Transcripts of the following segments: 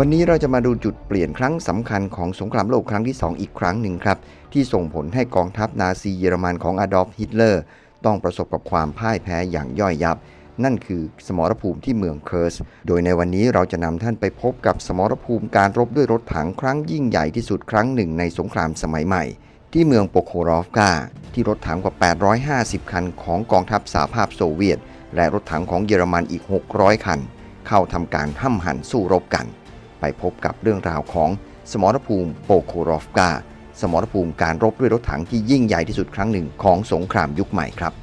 วันนี้เราจะมาดูจุดเปลี่ยนครั้งสำคัญของสงครามโลกครั้งที่ 2 อีกครั้งหนึ่งครับ ที่ส่งผลให้กองทัพนาซีเยอรมันของอดอล์ฟฮิตเลอร์ ต้องประสบกับความพ่ายแพ้อย่างย่อยยับ นั่นคือสมรภูมิที่เมืองเคิร์ส โดยในวันนี้เราจะนำท่านไปพบกับสมรภูมิการรบด้วยรถถังครั้งยิ่งใหญ่ที่สุดครั้งหนึ่งในสงครามสมัยใหม่ที่เมืองโปโครอฟกา ที่รถถังกว่า 850 คันของกองทัพสหภาพโซเวียต และรถถังของเยอรมันอีก 600 คัน เข้าทำการห้ำหันสู้รบกัน ไปพบกับเรื่องราวของสมรภูมิโปโครอฟกา สมรภูมิการรบด้วยรถถังที่ยิ่งใหญ่ที่สุดครั้งหนึ่งของสงครามยุคใหม่ครับ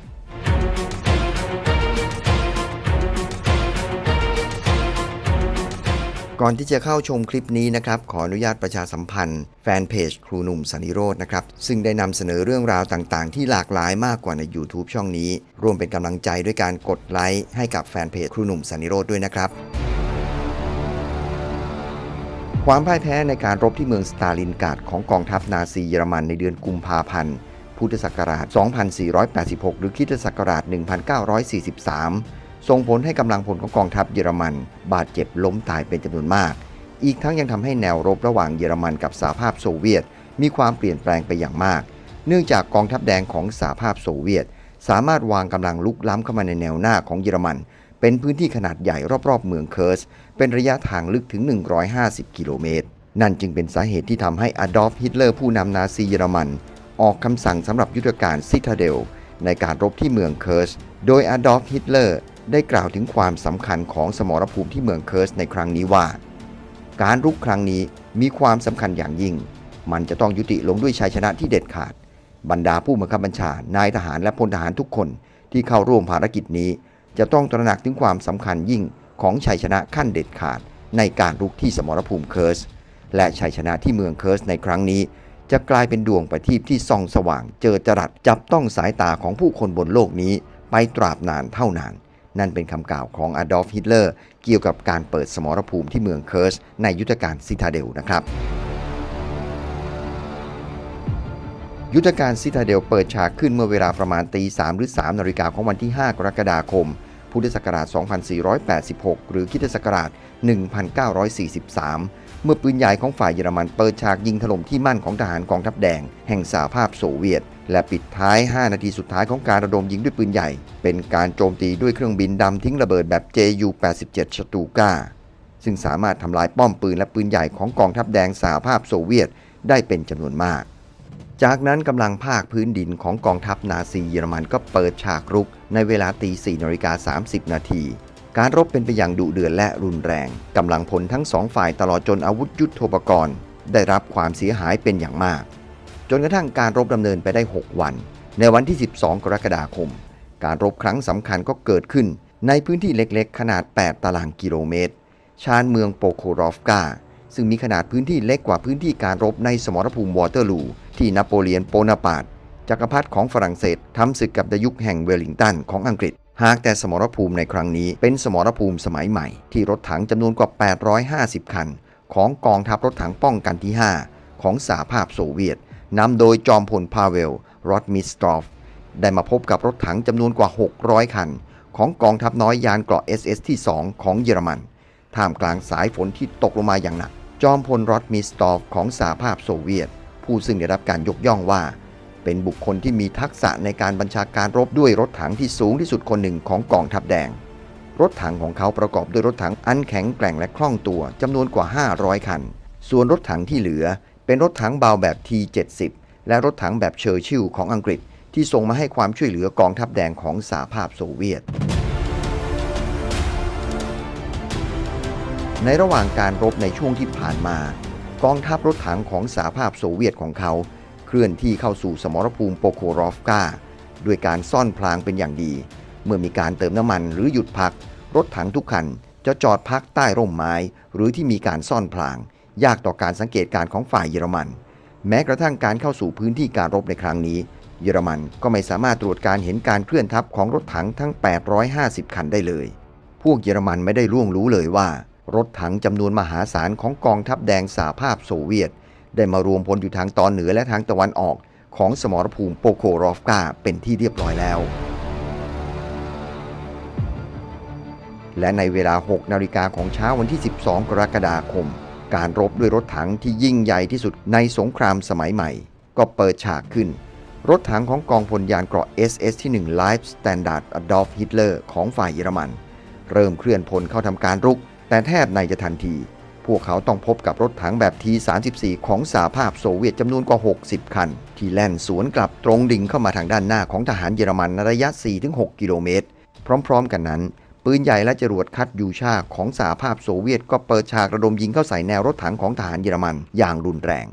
ก่อนที่จะเข้าชมคลิปนี้นะครับ ขออนุญาตประชาสัมพันธ์ แฟนเพจครูหนุ่มสันนิโรธนะครับ ซึ่งได้นำเสนอเรื่องราวต่างๆ ที่หลากหลายมากกว่าใน YouTube ช่องนี้ ร่วมเป็นกำลังใจด้วยการกดไลค์ให้กับแฟนเพจครูหนุ่มสันนิโรธด้วยนะครับ ความพ่ายแพ้ในการรบที่เมืองสตาลินกาดของกองทัพนาซีเยอรมันในเดือนกุมภาพันธ์ พุทธศักราช 2486 หรือคริสตศักราช 1943 ส่งผลให้กำลังพลของกองทัพเยอรมัน บาดเจ็บล้มตายเป็นจำนวนมาก อีกทั้งยังทำให้แนวรบระหว่างเยอรมันกับสหภาพโซเวียต มีความเปลี่ยนแปลงไปอย่างมาก เนื่องจากกองทัพแดงของสหภาพโซเวียต สามารถวางกำลังลุกล้ำเข้ามาในแนวหน้าของเยอรมัน เป็นพื้นที่ขนาดใหญ่รอบๆ เมืองเคิร์ส เป็นระยะทางลึกถึง 150 กิโลเมตร นั่นจึงเป็นสาเหตุที่ทำให้อดอล์ฟฮิตเลอร์ผู้นำนาซีเยอรมัน ออกคำสั่งสำหรับยุทธการซิตาเดล ในการรบที่เมืองเคิร์ส โดยอดอล์ฟฮิตเลอร์ได้กล่าวถึงความสำคัญของสมรภูมิที่เมืองเคิร์สในครั้งนี้ว่า การรุกครั้งนี้มีความสำคัญอย่างยิ่ง มันจะต้องยุติลงด้วยชัยชนะที่เด็ดขาด บรรดาผู้บังคับบัญชา นายทหารและพลทหารทุกคนที่เข้าร่วมภารกิจนี้ จะต้องตระหนักถึงความสำคัญยิ่งของชัยชนะขั้นเด็ดขาดในการรุกที่สมรภูมิเคิร์ส และชัยชนะที่เมืองเคิร์สในครั้งนี้ จะกลายเป็นดวงประทีปที่ส่องสว่างเจอจรัสจับต้องสายตาของผู้คนบนโลกนี้ ไปตราบนานเท่านาน นั่นเป็นคำกล่าวของอดอล์ฟฮิตเลอร์เกี่ยวกับการเปิดสมรภูมิที่เมืองเคิร์ส ในยุทธการซิตาเดลนะครับยุทธการซิตาเดลเปิดฉากขึ้นเมื่อเวลาประมาณตี3หรือ3นาฬิกาของวันที่ 5 กรกฎาคม พุทธศักราช 2486 หรือคริสตศักราช 1943 เมื่อปืนใหญ่ของฝ่ายเยอรมันเปิดฉากยิงถล่มที่มั่นของทหารกองทัพแดง แห่งสหภาพโซเวียต และปิดท้าย 5 นาทีสุดท้ายของการระดมยิงด้วยปืนใหญ่ เป็นการโจมตีด้วยเครื่องบินดำทิ้งระเบิดแบบ JU-87 ชตูก้าซึ่งสามารถทำลายป้อมปืนและปืนใหญ่ของกองทัพแดงสหภาพโซเวียตได้เป็นจำนวนมาก จากนั้นกำลังภาคพื้นดินของกองทัพนาซีเยอรมันก็เปิดฉากรุก ในเวลาตี4นาฬิกา30 นาทีการรบเป็นไปอย่างดุเดือดและรุนแรง กำลังพลทั้งสองฝ่ายตลอดจนอาวุธยุทโธปกรณ์ ได้รับความเสียหายเป็นอย่างมาก จนกระทั่งการรบดำเนินไปได้ 6 วัน ในวันที่ 12 กรกฎาคม การรบครั้งสำคัญก็เกิดขึ้น ในพื้นที่เล็กๆ ขนาด 8 ตารางกิโลเมตร ชานเมืองโปโครอฟกา ซึ่งมีขนาดพื้นที่เล็กกว่าพื้นที่การรบในสมรภูมิวอเตอร์ลู ที่นโปเลียนโปนาปาร์ต จักรพรรดิของฝรั่งเศสทำศึกกับดยุคแห่งเวลลิงตันของอังกฤษ หากแต่สมรภูมิในครั้งนี้เป็นสมรภูมิสมัยใหม่ ที่รถถังจำนวนกว่า 850 คัน ของกองทัพรถถังป้องกันที่ 5 ของสหภาพโซเวียตนำโดยจอมพลพาเวลรอดมิสตรอฟได้มาพบกับรถถังจำนวนกว่า 600 คัน ของกองทัพน้อยยานเกราะ SS ที่ 2 ของเยอรมัน ท่ามกลางสายฝนที่ตกลงมาอย่างหนัก จอมพลรอดมิสตอฟของสหภาพโซเวียต ผู้ซึ่งได้รับการยกย่องว่า เป็นบุคคลที่มีทักษะในการบัญชาการรบด้วยรถถังที่สูงที่สุดคนหนึ่งของกองทัพแดง รถถังของเขาประกอบด้วยรถถังอันแข็งแกร่งและคล่องตัวจำนวนกว่า 500 คัน ส่วนรถถังที่เหลือ เป็นรถถังเบาแบบ T70 และรถถังแบบเชอร์ชิลของอังกฤษ ที่ส่งมาให้ความช่วยเหลือกองทัพแดงของสหภาพโซเวียตในระหว่างการรบในช่วงที่ผ่านมา กองทัพรถถังของสหภาพโซเวียตของเขา ลื่อนที่เข้าสู่สมรภูมิโปโครอฟกาด้วยการซ่อนพลางเป็นอย่างดี เมื่อมีการเติมน้ำมันหรือหยุดพัก รถถังทุกคันจะจอดพักใต้ร่มไม้ หรือที่มีการซ่อนพลาง ยากต่อการสังเกตการของฝ่ายเยอรมัน แม้กระทั่งการเข้าสู่พื้นที่การรบในครั้งนี้ เยอรมันก็ไม่สามารถตรวจการเห็นการเคลื่อนทัพของรถถังทั้ง 850 คันได้เลย พวกเยอรมันไม่ได้ล่วงรู้เลยว่า รถถังจำนวนมหาศาลของกองทัพแดงสหภาพโซเวียต ได้มารวมพลอยู่ทางตอนเหนือและทางตะวันออกของสมรภูมิโปโครอฟกาเป็นที่เรียบร้อยแล้ว และในเวลา 6 นาฬิกาของเช้าวันที่ 12 กรกฎาคม การรบด้วยรถถังที่ยิ่งใหญ่ที่สุดในสงครามสมัยใหม่ ก็เปิดฉากขึ้น รถถังของกองพลยานเกราะ SS ที่1 Life Standard Adolf Hitler ของฝ่ายเยอรมัน เริ่มเคลื่อนพลเข้าทำการรุก แต่แทบในจะทันที พวกเขาต้องพบกับรถถังแบบ T-34 ของสหภาพโซเวียตจำนวนกว่า 60 คัน ที่แล่นสวนกลับตรงดิ่งเข้ามาทางด้านหน้าของทหารเยอรมันในระยะ 4-6 กิโลเมตร พร้อม ๆ กันนั้น ปืนใหญ่และจรวดคัดยูชาของสหภาพโซเวียตก็เปิดฉากระดมยิงเข้าใส่แนวรถถังของทหารเยอรมันอย่างรุนแรง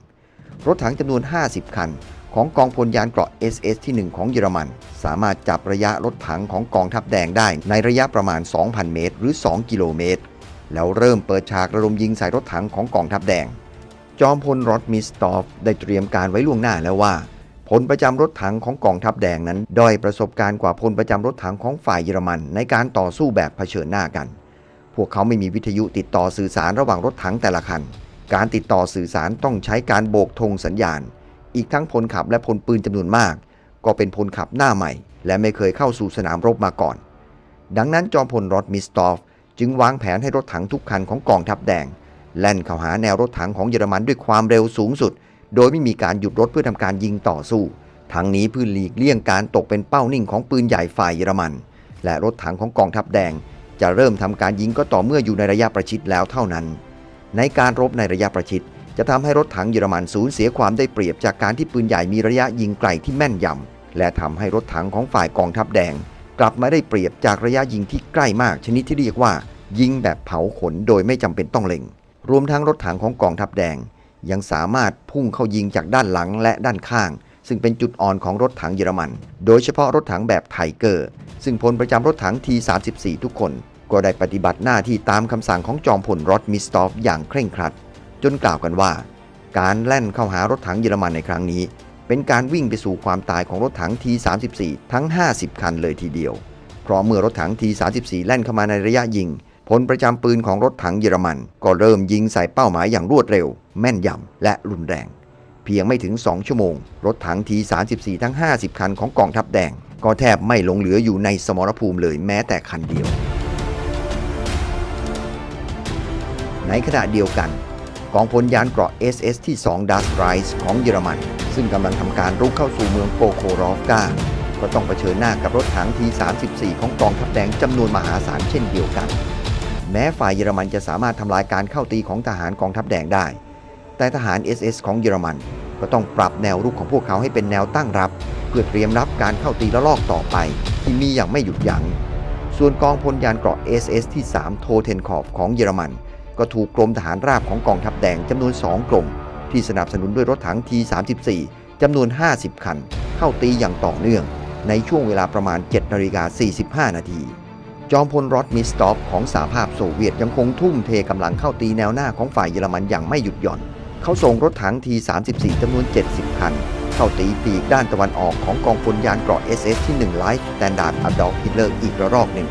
รถถังจำนวน 50 คัน ของกองพลยานเกราะ SS ที่ 1 ของเยอรมัน สามารถจับระยะรถถังของกองทัพแดงได้ในระยะประมาณ 2,000 เมตร หรือ 2 กิโลเมตร แล้วเริ่มเปิดฉากระดมยิงใส่รถถังของกองทัพแดง จอมพลรอดมิสตอฟได้เตรียมการไว้ล่วงหน้าแล้วว่าพลประจำรถถังของกองทัพแดงนั้นด้อยประสบการณ์กว่าพลประจำรถถังของฝ่ายเยอรมัน ในการต่อสู้แบบเผชิญหน้ากัน พวกเขาไม่มีวิทยุติดต่อสื่อสารระหว่างรถถังแต่ละคัน การติดต่อสื่อสารต้องใช้การโบกธงสัญญาณ อีกทั้งพลขับและพลปืนจำนวนมาก ก็เป็นพลขับหน้าใหม่ และไม่เคยเข้าสู่สนามรบมาก่อน ดังนั้นจอมพลรอดมิสตอฟ จึงวางแผนให้รถถังทุกคันของกองทัพแดง แล่นเข้าหาแนวรถถังของเยอรมันด้วยความเร็วสูงสุด โดยไม่มีการหยุดรถเพื่อทำการยิงต่อสู้ ทั้งนี้เพื่อหลีกเลี่ยงการตกเป็นเป้านิ่งของปืนใหญ่ฝ่ายเยอรมัน และรถถังของกองทัพแดง จะเริ่มทำการยิงก็ต่อเมื่ออยู่ในระยะประชิดแล้วเท่านั้น ในการรบในระยะประชิดจะทำให้รถถังเยอรมันสูญเสียความได้เปรียบจากการที่ปืนใหญ่มีระยะยิงไกลที่แม่นยำและทำให้รถถังของฝ่ายกองทัพแดง กลับมาได้เปรียบจากระยะยิงที่ใกล้มากชนิดที่เรียกว่า ยิงแบบเผาขนโดยไม่จำเป็นต้องเล็ง รวมทั้งรถถังของกองทัพแดง ยังสามารถพุ่งเข้ายิงจากด้านหลังและด้านข้าง ซึ่งเป็นจุดอ่อนของรถถังเยอรมัน โดยเฉพาะรถถังแบบไทเกอร์ ซึ่งพลประจำรถถัง T34 ทุกคน ก็ได้ปฏิบัติหน้าที่ตามคำสั่งของจอมพลรอดมิสตอฟอย่างเคร่งครัด จนกล่าวกันว่า การแล่นเข้าหารถถังเยอรมันในครั้งนี้ เป็นการวิ่งไปสู่ความตายของรถถัง T34 ทั้ง 50 คันเลยทีเดียว เพราะเมื่อรถถัง T34 แล่นเข้ามาในระยะยิงพลประจำปืนของรถถังเยอรมัน ก็เริ่มยิงใส่เป้าหมายอย่างรวดเร็ว แม่นยำและรุนแรง เพียงไม่ถึง 2 ชั่วโมง รถถัง T34 ทั้ง 50 คันของกองทัพแดง ก็แทบไม่หลงเหลืออยู่ในสมรภูมิเลยแม้แต่คันเดียว ในขณะเดียวกันกองพลยานเกราะ SS ที่ 2 d a s r i s e ของเยอรมัน ซึ่งกำลังทำการรุกเข้าสู่เมืองโปโครอฟกา ก็ต้องเผชิญหน้ากับรถถัง T34 ของกองทัพแดงจำนวนมหาศาลเช่นเดียวกัน แม้ฝ่ายเยอรมันจะสามารถทำลายการเข้าตีของทหารกองทัพแดงได้ แต่ทหาร SS ของเยอรมันก็ต้องปรับแนวรุกของพวกเขาให้เป็นแนวตั้งรับ เพื่อเตรียมรับการเข้าตีละลอกต่อไป ที่มีอย่างไม่หยุดยัง้ง ส่วนกองพลยานเกราะ SS ที่ 3 โทเทนคอฟของเยอรมัน ก็ถูกกรมทหารราบของกองทัพแดงจำนวน 2 กรม ที่สนับสนุนด้วยรถถัง T34 จำนวน 50 คัน เข้าตีอย่างต่อเนื่องในช่วงเวลาประมาณ 7นาฬิกา45 นาที จอมพลรอดมิสตอฟของสหภาพโซเวียตยังคงทุ่มเทกำลังเข้าตีแนวหน้าของฝ่ายเยอรมันอย่างไม่หยุดหย่อน เขาส่งรถถัง T34 จำนวน 70 คัน เข้าตีปีกด้านตะวันออกของกองพลยานเกราะ SS ที่1 Light Standard Adolf Hitler อีกระลอกหนึ่ง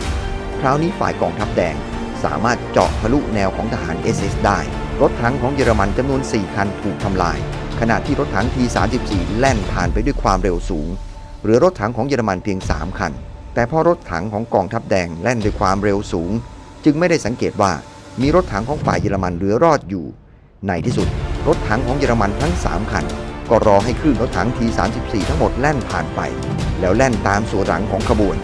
คราวนี้ฝ่ายกองทัพแดงสามารถเจาะทะลุแนวของทหาร SS ได้ รถถังของเยอรมันจำนวน 4 คันถูกทำลาย ขณะที่รถถัง T34 แล่นผ่านไปด้วยความเร็วสูง เหลือรถถังของเยอรมันเพียง 3 คัน แต่พอรถถังของกองทัพแดงแล่นด้วยความเร็วสูง จึงไม่ได้สังเกตว่ามีรถถังของฝ่ายเยอรมันเหลือรอดอยู่ ในที่สุด รถถังของเยอรมันทั้ง 3 คัน ก็รอให้คลื่นรถถัง T34 ทั้งหมดแล่นผ่านไป แล้วแล่นตามส่วนหลังของขบวน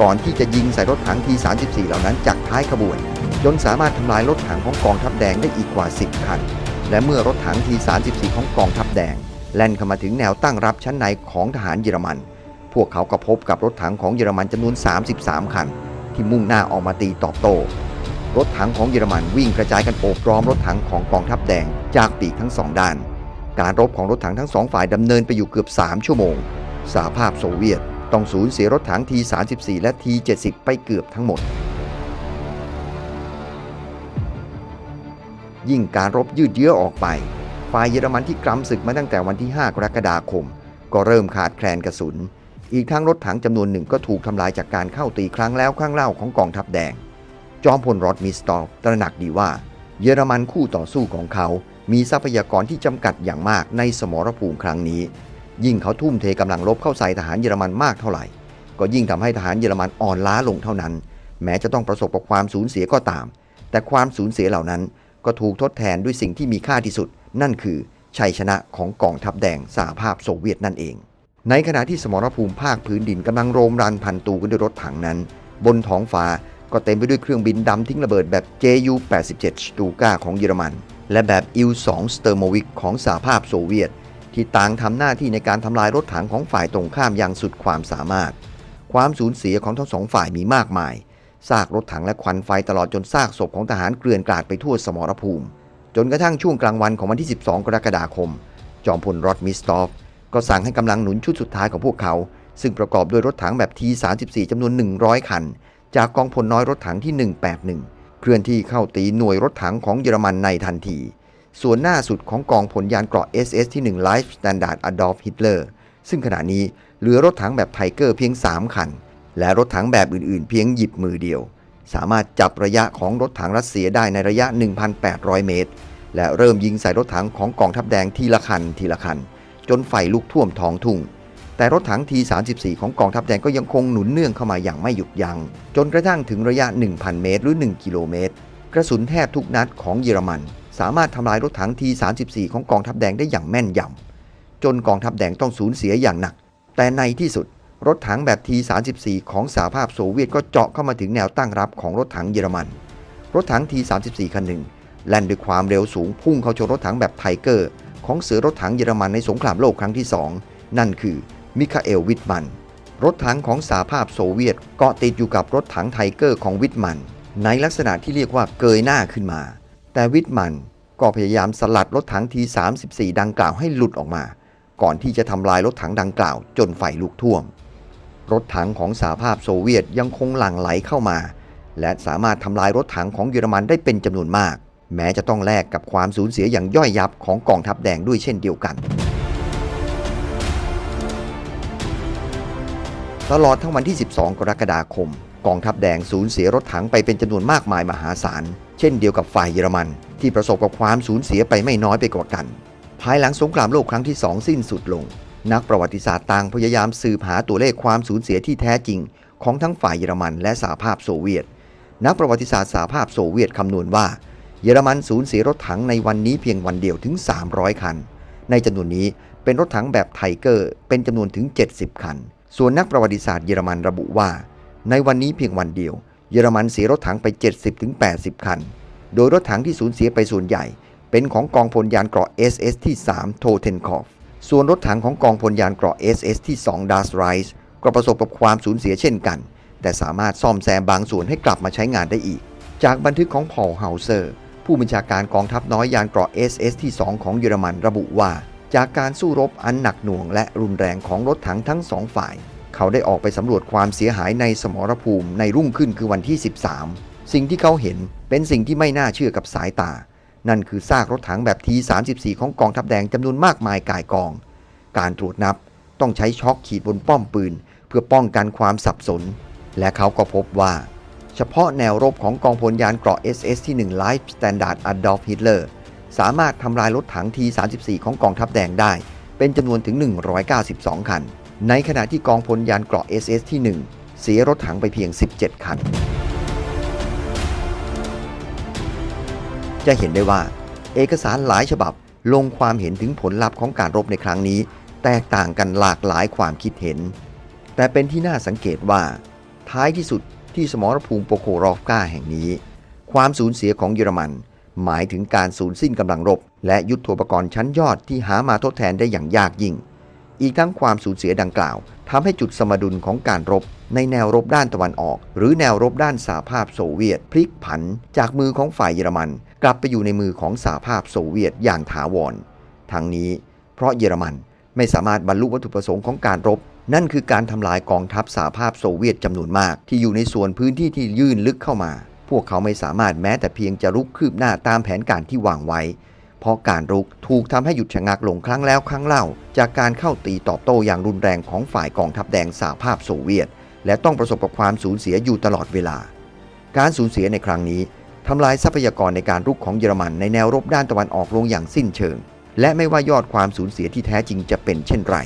ก่อนที่จะยิงใส่รถถัง T34 เหล่านั้นจาก ท้ายขบวน จนสามารถทำลายรถถังของกองทัพแดงได้อีกกว่า 10 คัน และเมื่อรถถัง T34 ของกองทัพแดง แล่นเข้ามาถึงแนวตั้งรับชั้นในของทหารเยอรมัน พวกเขาก็พบกับรถถังของเยอรมันจำนวน 33 คัน ที่มุ่งหน้าออกมาตีตอบโต้รถถังของเยอรมันวิ่งกระจายกันโอบล้อมรถถังของกองทัพแดงจากปีกทั้งสองด้าน การรบของรถถังทั้งสองฝ่ายดำเนินไปอยู่เกือบ 3 ชั่วโมง สหภาพโซเวียตต้องสูญเสียรถถัง T34 และ T70 ไปเกือบทั้งหมด ยิ่งการรบยืดเยื้อออกไป ฝ่ายเยอรมันที่กำศึกมาตั้งแต่วันที่ 5 กรกฎาคม ก็เริ่มขาดแคลนกระสุน อีกทั้งรถถังจำนวนหนึ่งก็ถูกทำลายจากการเข้าตีครั้งแล้วครั้งเล่าของกองทัพแดง จอมพลรอดมิสตอฟตระหนักดีว่า เยอรมันคู่ต่อสู้ของเขา มีทรัพยากรที่จำกัดอย่างมากในสมรภูมิครั้งนี้ ยิ่งเขาทุ่มเทกำลังลบเข้าใส่ทหารเยอรมันมากเท่าไหร่ ก็ยิ่งทำให้ทหารเยอรมันอ่อนล้าลงเท่านั้น แม้จะต้องประสบกับความสูญเสียก็ตาม แต่ความสูญเสียเหล่านั้น ก็ถูกทดแทนด้วยสิ่งที่มีค่าที่สุด นั่นคือชัยชนะของกองทัพแดงสหภาพโซเวียตนั่นเอง ในขณะที่สมรภูมิภาคพื้นดินกำลังโรมรันพันตูกันด้วยรถถังนั้น บนท้องฟ้าก็เต็มไปด้วยเครื่องบินดำทิ้งระเบิดแบบ Ju-87 สตูกาของเยอรมัน และแบบ Il-2 สเตอร์โมวิกของสหภาพโซเวียต ที่ต่างทำหน้าที่ในการทำลายรถถังของฝ่ายตรงข้ามอย่างสุดความสามารถ ความสูญเสียของทั้งสองฝ่ายมีมากมาย ซากรถถังและควันไฟตลอดจนซากศพของทหารเกลื่อนกลาดไปทั่วสมรภูมิ จนกระทั่งช่วงกลางวันของวันที่ 12 กรกฎาคม จอมพลรอดมิสตอฟ ก็สั่งให้กำลังหนุนชุดสุดท้ายของพวกเขา ซึ่งประกอบด้วยรถถังแบบ T34 จำนวน 100 คัน จากกองพลน้อยรถถังที่ 181 เคลื่อนที่เข้าตีหน่วยรถถังของเยอรมันในทันที ส่วนหน้าสุดของกองพลยานเกราะ SS ที่1 Life Standard Adolf Hitler ซึ่งขณะนี้เหลือรถถังแบบไทเกอร์เพียง 3 คัน และรถถังแบบอื่นๆ เพียงหยิบมือเดียว สามารถจับระยะของรถถังรัสเซียได้ในระยะ 1,800 เมตร และเริ่มยิงใส่รถถังของกองทัพแดงทีละคันทีละคัน จนไฟลุกท่วมท้องทุ่ง แต่รถถัง T34 ของกองทัพแดงก็ยังคงหนุนเนื่องเข้ามาอย่างไม่หยุดยัง้งจนกระทั่งถึงระยะ 1,000 เมตร หรือ 1 กิโลเมตร กระสุนแทบทุกนัดของเยอรมัน สามารถทำลายรถถัง T34 ของกองทัพแดงได้อย่างแม่นยำจนกองทัพแดงต้องสูญเสียอย่างหนัก แต่ในที่สุด รถถังแบบ T34 ของสหภาพโซเวียตก็เจาะเข้ามาถึงแนวตั้งรับของรถถังเยอรมัน รถถัง T34 คันหนึ่งแล่นด้วยความเร็วสูงพุ่งเข้าชนรถถังแบบไทเกอร์ ของเสือรถถังเยอรมันในสงครามโลกครั้งที่ 2 นั่นคือมิคาเอลวิทมัน รถถังของสหภาพโซเวียตเกาะติดอยู่กับรถถังไทเกอร์ของวิทมัน ในลักษณะที่เรียกว่าเกยหน้าขึ้นมา แต่วิทมันก็พยายามสลัดรถถัง T34 ดังกล่าวให้หลุดออกมา ก่อนที่จะทำลายรถถังดังกล่าวจนไฟลุกท่วม รถถังของสหภาพโซเวียตยังคงหลั่งไหลเข้ามา และสามารถทำลายรถถังของเยอรมันได้เป็นจำนวนมาก แม้จะต้องแลกกับความสูญเสียอย่างย่อยยับของกองทัพแดงด้วยเช่นเดียวกัน ตลอดทั้งวันที่ 12 กรกฎาคม กองทัพแดงสูญเสียรถถังไปเป็นจำนวนมากมายมหาศาล เช่นเดียวกับฝ่ายเยอรมัน ที่ประสบกับความสูญเสียไปไม่น้อยไปกว่ากัน ภายหลังสงครามโลกครั้งที่สองสิ้นสุดลง นักประวัติศาสตร์ต่างพยายามสืบหาตัวเลขความสูญเสียที่แท้จริง ของทั้งฝ่ายเยอรมันและสหภาพโซเวียต นักประวัติศาสตร์สหภาพโซเวียตคำนวณว่า เยอรมันสูญเสียรถถังในวันนี้เพียงวันเดียวถึง 300 คัน ในจำนวนนี้เป็นรถถังแบบไทเกอร์เป็นจำนวนถึง 70 คัน ส่วนนักประวัติศาสตร์เยอรมันระบุว่า ในวันนี้เพียงวันเดียว เยอรมันเสียรถถังไป 70-80 คัน โดยรถถังที่สูญเสียไปส่วนใหญ่ เป็นของกองพลยานเกราะ SS ที่ 3 โทเทนคอฟ ส่วนรถถังของกองพลยานเกราะ SS ที่2ดัสไรส์ก็ประสบกับความสูญเสียเช่นกัน แต่สามารถซ่อมแซมบางส่วนให้กลับมาใช้งานได้อีก จากบันทึกของพอลเฮาเซอร์ ผู้บัญชาการกองทัพน้อยยานเกราะ SS ที่ 2 ของเยอรมันระบุว่า จากการสู้รบอันหนักหน่วงและรุนแรงของรถถังทั้งสองฝ่าย เขาได้ออกไปสำรวจความเสียหายในสมรภูมิในรุ่งขึ้นคือวันที่ 13 สิ่งที่เขาเห็นเป็นสิ่งที่ไม่น่าเชื่อกับสายตา นั่นคือซากรถถังแบบ T34 ของกองทัพแดงจำนวนมากมายกายกอง การตรวจนับต้องใช้ช็อคขีดบนป้อมปืน เพื่อป้องกันความสับสน และเขาก็พบว่า เฉพาะแนวรบของกองพลยานเกราะ SS ที่1 Life Standard Adolf Hitler สามารถทำลายรถถัง T34 ของกองทัพแดงได้ เป็นจำนวนถึง 192 คัน ในขณะที่กองพลยานเกราะ SS ที่ 1 เสียรถถังไปเพียง 17 คัน จะเห็นได้ว่า เอกสารหลายฉบับลงความเห็นถึงผลลัพธ์ของการรบในครั้งนี้ แตกต่างกันหลากหลายความคิดเห็น แต่เป็นที่น่าสังเกตว่า ท้ายที่สุดที่สมรภูมิโปโครอฟกาแห่งนี้ ความสูญเสียของเยอรมัน หมายถึงการสูญสิ้นกำลังรบ และยุทโธปกรณ์ชั้นยอดที่หามาทดแทนได้อย่างยากยิ่ง อีกทั้งความสูญเสียดังกล่าวทำให้จุดสมดุลของการรบ ในแนวรบด้านตะวันออก หรือแนวรบด้านสหภาพโซเวียต พลิกผัน จากมือของฝ่ายเยอรมัน กลับไปอยู่ในมือของสหภาพโซเวียตอย่างถาวร ทั้งนี้เพราะเยอรมันไม่สามารถบรรลุวัตถุประสงค์ของการรบ นั่นคือการทำลายกองทัพสหภาพโซเวียตจำนวนมาก ที่อยู่ในส่วนพื้นที่ที่ยื่นลึกเข้ามา พวกเขาไม่สามารถแม้แต่เพียงจะรุกคืบหน้าตามแผนการที่วางไว้ เพราะการรุกถูกทำให้หยุดชะงักลงครั้งแล้วครั้งเล่า จากการเข้าตีตอบโต้อย่างรุนแรงของฝ่ายกองทัพแดงสหภาพโซเวียต และต้องประสบกับความสูญเสียอยู่ตลอดเวลา การสูญเสียในครั้งนี้ ทำลายทรัพยากรในการรุกของเยอรมันในแนวรบด้านตะวันออกลงอย่างสิ้นเชิง และไม่ว่ายอดความสูญเสียที่แท้จริงจะเป็นเช่นไร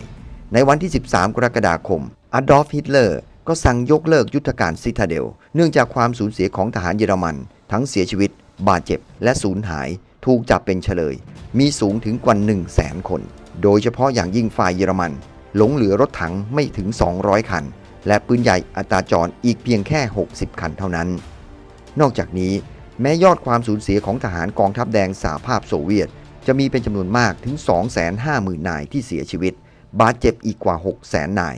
ในวันที่ 13 กรกฎาคมอดอล์ฟฮิตเลอร์ก็สั่งยกเลิกยุทธการซิตาเดล เนื่องจากความสูญเสียของทหารเยอรมัน ทั้งเสียชีวิต บาดเจ็บ และสูญหาย ถูกจับเป็นเฉลย มีสูงถึงกว่า 1 0 0 0 0แสนคน โดยเฉพาะอย่างยิ่งฝ่ายเยอรมัน หลงเหลือรถถังไม่ถึง 200 คัน และปืนใหญ่อัตราจรอีกเพียงแค่ 60 คันเท่านั้น นอกจากนี้ แม้ยอดความสูญเสียของทหารกองทัพแดงสหภาพโซเวียต จะมีเป็นจำนวนมากถึง 250,000 นายที่เสียชีวิต บาดเจ็บอีกกว่า 600,000 นาย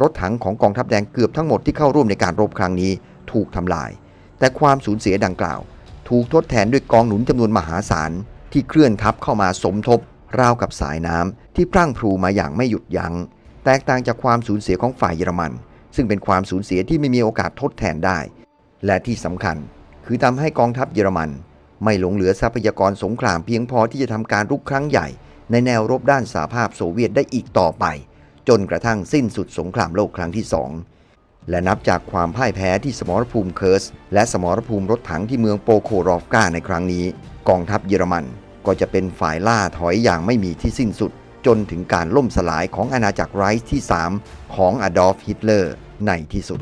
รถถังของกองทัพแดงเกือบทั้งหมดที่เข้าร่วมในการรบครั้งนี้ถูกทำลาย แต่ความสูญเสียดังกล่าว ถูกทดแทนด้วยกองหนุนจำนวนมหาศาลที่เคลื่อนทัพเข้ามาสมทบ ราวกับสายน้ำที่พรั่งพรูมาอย่างไม่หยุดยัง้ง แตกต่างจากความสูญเสียของฝ่ายเยอรมัน ซึ่งเป็นความสูญเสียที่ไม่มีโอกาสทดแทนได้ และที่สำคัญ คือทำให้กองทัพเยอรมัน ไม่หลงเหลือทรัพยากรสงครามเพียงพอที่จะทำการรุกครั้งใหญ่ ในแนวรบด้านสหภาพโซเวียตได้อีกต่อไป จนกระทั่งสิ้นสุดสงครามโลกครั้งที่สองและนับจากความพ่ายแพ้ที่สมรภูมิเคิร์ส และสมรภูมิรถถังที่เมืองโปโครอฟกาในครั้งนี้ กองทัพเยอรมันก็จะเป็นฝ่ายล่าถอยอย่างไม่มีที่สิ้นสุด จนถึงการล่มสลายของอาณาจักรไรซ์ที่ 3 ของอดอล์ฟฮิตเลอร์ในที่สุด